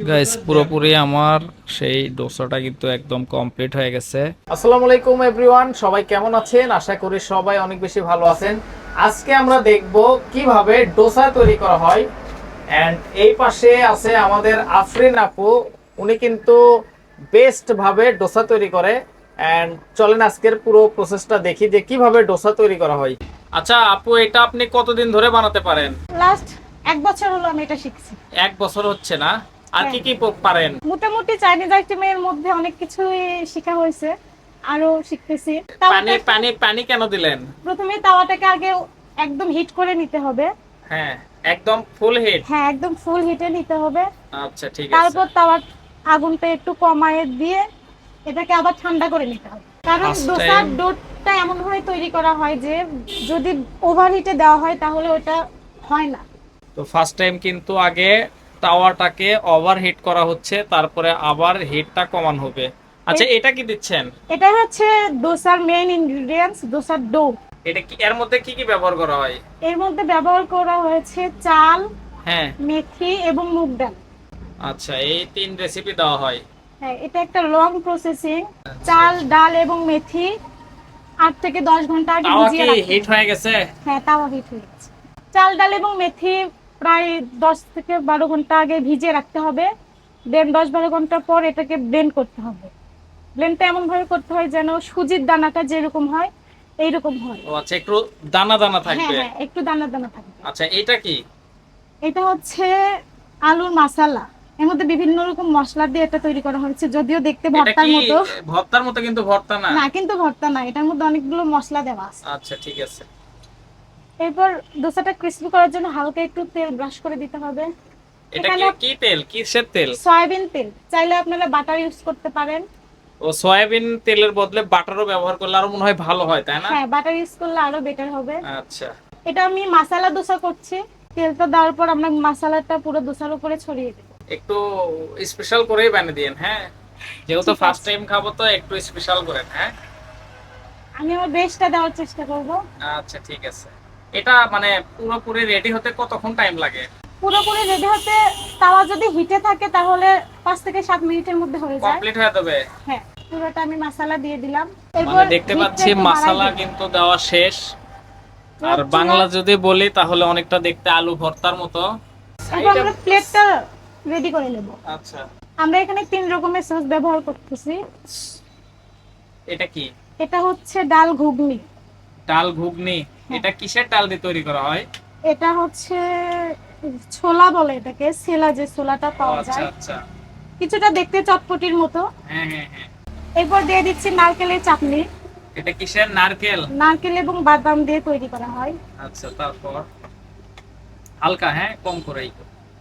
Guys পুরোপুরি আমার সেই ডোসাটা কিন্তু একদম কমপ্লিট হয়ে গেছে। আসসালামু আলাইকুম এভরিওয়ান সবাই কেমন আছেন? আশা করি সবাই অনেক বেশি ভালো আছেন। আজকে আমরা দেখব কীভাবে ডোসা তৈরি করা হয়। এন্ড এই পাশে আছে আমাদের আফরিন আপু। উনি কিন্তু বেস্ট ভাবে ডোসা তৈরি করে। এন্ড চলেন আজকের পুরো প্রসেসটা দেখি যে কীভাবে ডোসা তৈরি করা হয়। আচ্ছা আপু এটা আপনি কতদিন ধরে বানাতে পারেন? লাস্ট এক বছর হলো আমি এটা শিখছি। এক বছর হচ্ছে না? আর কি কি পারেন? মোটামুটি চাইনিজ আইটেমের মধ্যে অনেক কিছুই শেখা হয়েছে আরও শিখতেছি। পানি পানি পানি কেন দিলেন? প্রথমে তাওয়াটাকে আগে একদম হিট করে নিতে হবে। হ্যাঁ একদম ফুল হিট হ্যাঁ একদম ফুল হিটে নিতে হবে। আচ্ছা ঠিক আছে। তারপর তাওয়ার আগুনটা একটু কমায় দিয়ে এটাকে আবার ঠান্ডা করে নিতে হবে। কারণ দোসার time- ডোটা এমন ভাবে তৈরি করা হয় যে যদি ওভার হিটে দেওয়া হয় তাহলে ওটা হয় না। তো ফার্স্ট টাইম কিন্তু আগে তাওয়াটাকে ওভার হিট করা হচ্ছে তারপরে আবার হিটটা কমান হবে। আচ্ছা এটা কি দিচ্ছেন? এটা হচ্ছে দোসার মেইন ইনগ্রেডিয়েন্টস দোসার ডো এটা কি এর মধ্যে কি কি ব্যবহার করা হয়? এর মধ্যে ব্যবহার করা হয়েছে চাল হ্যাঁ। মেথি এবং মুগ ডাল। আচ্ছা এই তিন রেসিপি দেওয়া হয়। হ্যাঁ এটা একটা লং প্রসেসিং চাল ডাল এবং মেথি আট থেকে দশ ঘণ্টা আগে ভিজিয়ে রাখতে হিট। হয়ে গেছে? হ্যাঁ তাওয়া হিট হয়ে গেছে। চাল ডাল এবং মেথি প্রায় দশ থেকে বারো ঘণ্টা আগে ভিজিয়ে রাখতে হবে। দেন দশ বারো ঘণ্টা পর এটাকে ব্লেন্ড করতে হবে। ব্লেন্ডটা এমন ভাবে করতে হয় যেন সুজির দানাটা যেরকম হয় এইরকম হয়। ও আচ্ছা একটু দানা দানা হ্যাঁ থাকবে। হ্যাঁ একটু দানা দানা থাকবে। আচ্ছা এটা কি? এটা হচ্ছে আলুর মাসালা এর মধ্যে বিভিন্ন রকম মশলা দিয়ে এটা তৈরি করা হয়েছে। যদিও দেখতে ভর্তার মতো। ভর্তার মতো কিন্তু ভর্তা না? না কিন্তু ভর্তা না। এটার মধ্যে অনেকগুলো মশলা দেওয়া আছে। আচ্ছা ঠিক আছে। এরপর দোসাটা ক্রিস্পি করার জন্য হালকা একটু তেল ব্রাশ করে দিতে হবে। এটা কি কি তেল? কিসের তেল? সয়াবিন তেল। চাইলে আপনারা বাটার ইউজ করতে পারেন। ও সয়াবিন তেলের বদলে বাটারও ব্যবহার করলে আরও মনে হয় ভালো হয় তাই না? হ্যাঁ বাটার ইউজ করলে আরও বেটার হবে। আচ্ছা। এটা আমি মাসালা দোসা করছি। তেলটা দেওয়ার পর আমরা মশলাটা পুরো দোসার উপরে ছড়িয়ে দেবো। একটু স্পেশাল করেই বানিয়ে দিন হ্যাঁ? যেহেতু ফার্স্ট টাইম খাব তো একটু স্পেশাল করেন হ্যাঁ? আমি আমার বেস্টটা দেওয়ার চেষ্টা করব। আচ্ছা ঠিক আছে। এটা মানে পুরোপুরি রেডি হতে কতক্ষণ টাইম লাগে? পুরোপুরি রেডি হতে তাওয়া যদি হিটে থাকে তাহলে পাঁচ থেকে সাত মিনিটের মধ্যে হয়ে যায়। কমপ্লিট হয়ে যাবে? হ্যাঁ পুরোটা আমি মশলা দিয়ে দিলাম। মানে দেখতে পাচ্ছি মশলা কিন্তু দেওয়া শেষ। আর বাংলা যদি বলি তাহলে অনেকটা দেখতে আলু ভর্তার মতো। এরপর আমরা প্লেটটা রেডি করে নেব। আচ্ছা। আমরা এখানে তিন রকমের সস ব্যবহার করতেছি। এটা কি? এটা হচ্ছে ডাল ঘুগনি। ডাল ঘুগনি। এটা কিসের ডাল দিয়ে তৈরি করা হয়? এটা হচ্ছে ছোলা বলে এটাকে সেলা যে ছোলাটা পাওয়া আচ্ছা যায়। আচ্ছা। কিছুটা দেখতে চটপটির মতো। হ্যাঁ হ্যাঁ হ্যাঁ। এরপর দিয়ে দিচ্ছি নারকেলের চাটনি। এটা কিসের? নারকেল? নারকেল এবং বাদাম দিয়ে তৈরি করা হয়। আচ্ছা তারপর? হালকা হ্যাঁ কম করেই।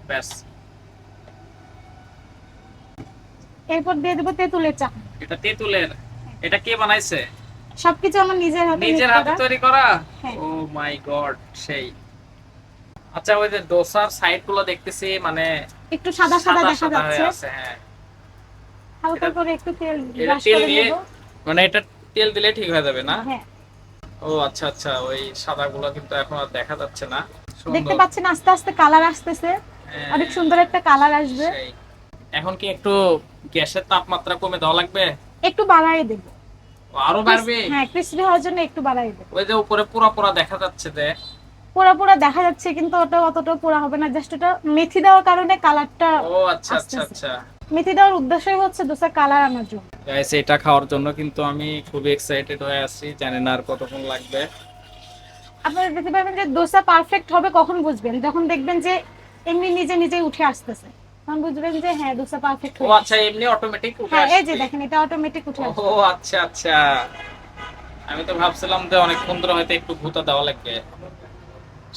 ব্যাস। এরপর দিয়ে দেবো তেঁতুলের চাটনি। এটা তেঁতুলের? এটা কে বানাইছে? সবকিছু আমার নিজের হাতে নিজের হাতে তৈরি করা। ও মাই গড সেই। আচ্ছা ওই যে ডোসার সাইডগুলো দেখতেছি মানে একটু সাদা সাদা দেখা যাচ্ছে। হ্যাঁ। হালকা করে একটু তেল এটা তেল দিয়ে মানে এটা তেল দিলে ঠিক হয়ে যাবে না? হ্যাঁ। ও আচ্ছা আচ্ছা ওই সাদা গুলো কিন্তু এখন আর দেখা যাচ্ছে না। দেখতে পাচ্ছেন আস্তে আস্তে কালার আসতেছে। হ্যাঁ, অনেক সুন্দর একটা কালার আসবে। এখন কি একটু গ্যাসের তাপমাত্রা কমে দেওয়া লাগবে? একটু বাড়ায় দেব। আরও বাড়বে? হ্যাঁ ক্রিসপি হওয়ার জন্য একটু বাড়াই দেব। ওই যে উপরে পুরা পুরা দেখা যাচ্ছে যে। পোড়া পোড়া দেখা যাচ্ছে কিন্তু ওটা অতটা পোড়া হবে না জাস্ট ওটা মেথি দেওয়ার কারণে কালারটা ও আচ্ছা আচ্ছা আচ্ছা। মেথি দেওয়ার উদ্দেশ্যই হচ্ছে দোসা কালার আনার জন্য। গাইস এটা খাওয়ার জন্য কিন্তু আমি খুবই এক্সাইটেড হয়ে আছি জানি না আর কতক্ষণ লাগবে। আপনারা দেখতে পাবেন যে দোসা পারফেক্ট হবে কখন বুঝবেন যখন দেখবেন যে এমনি নিজে নিজেই উঠে আসতেছে। তখন বুঝবেন যে হ্যাঁ দোসা পারফেক্ট ও আচ্ছা এমনি অটোমেটিক উঠে হ্যাঁ এই যে দেখেন এটা অটোমেটিক উঠে ও আচ্ছা আচ্ছা। আমি তো ভাবছিলাম যে অনেকক্ষণ ধরে হয়তো একটু ভুতা দেওয়া লাগবে।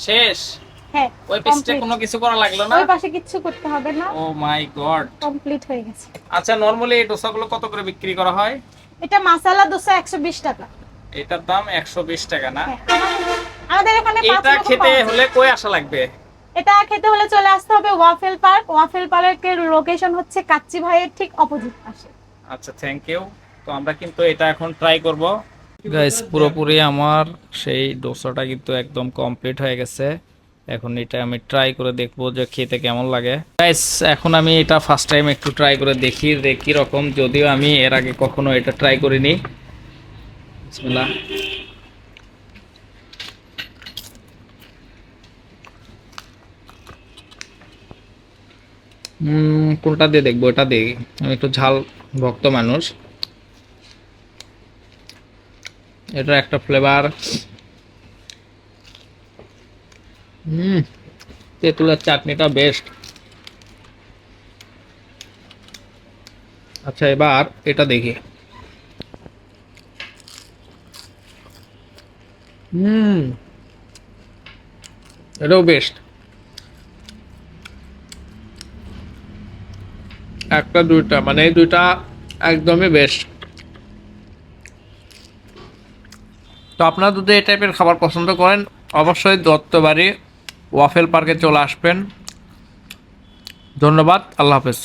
শেষ? হ্যাঁ ওই পিসটা। কোনো কিছু করা লাগল না? ওই পাশে কিচ্ছু করতে হবে না। ও মাই গড কমপ্লিট হয়ে গেছে। আচ্ছা নরমালি এই ডোসাগুলো কত করে বিক্রি করা হয়? এটা মাসালা দোসা একশো বিশ টাকা। এটার দাম একশো বিশ টাকা না? হ্যাঁ, আমাদের এখানে এটা খেতে হলে কই আসা লাগবে? এটা খেতে হলে চলে আসতে হবে ওয়াফেল পার্ক। ওয়াফেল পার্কের লোকেশন হচ্ছে কাচ্চি ভাইয়ের ঠিক অপোজিট পাশে। আচ্ছা থ্যাংক ইউ তো আমরা কিন্তু এটা এখন ট্রাই করব। গাইস পুরোপুরি আমার সেই ডোসাটা কিন্তু একদম কমপ্লিট হয়ে গেছে। এখন এটা আমি ট্রাই করে দেখব যে খেতে কেমন লাগে। গাইস এখন আমি এটা ফার্স্ট টাইম একটু ট্রাই করে দেখি যে কি রকম যদিও আমি এর আগে কখনো এটা ট্রাই করিনি। বিসমিল্লাহ। কোনটা দিয়ে দেখব? এটা দিয়ে। আমি একটু ঝাল ভক্ত মানুষ। এটা একটা ফ্লেভার হুম, তেঁতুলের চাটনিটা বেস্ট আচ্ছা এবার এটা দেখি। হুম, এটাও বেস্ট একটা, দুইটা মানে এই দুইটা একদমই বেস্ট তো আপনারা যদি এই টাইপের খাবার পছন্দ করেন, অবশ্যই দত্তবাড়ি ওয়াফেল পার্কে চলে আসবেন। ধন্যবাদ, আল্লাহ হাফেজ।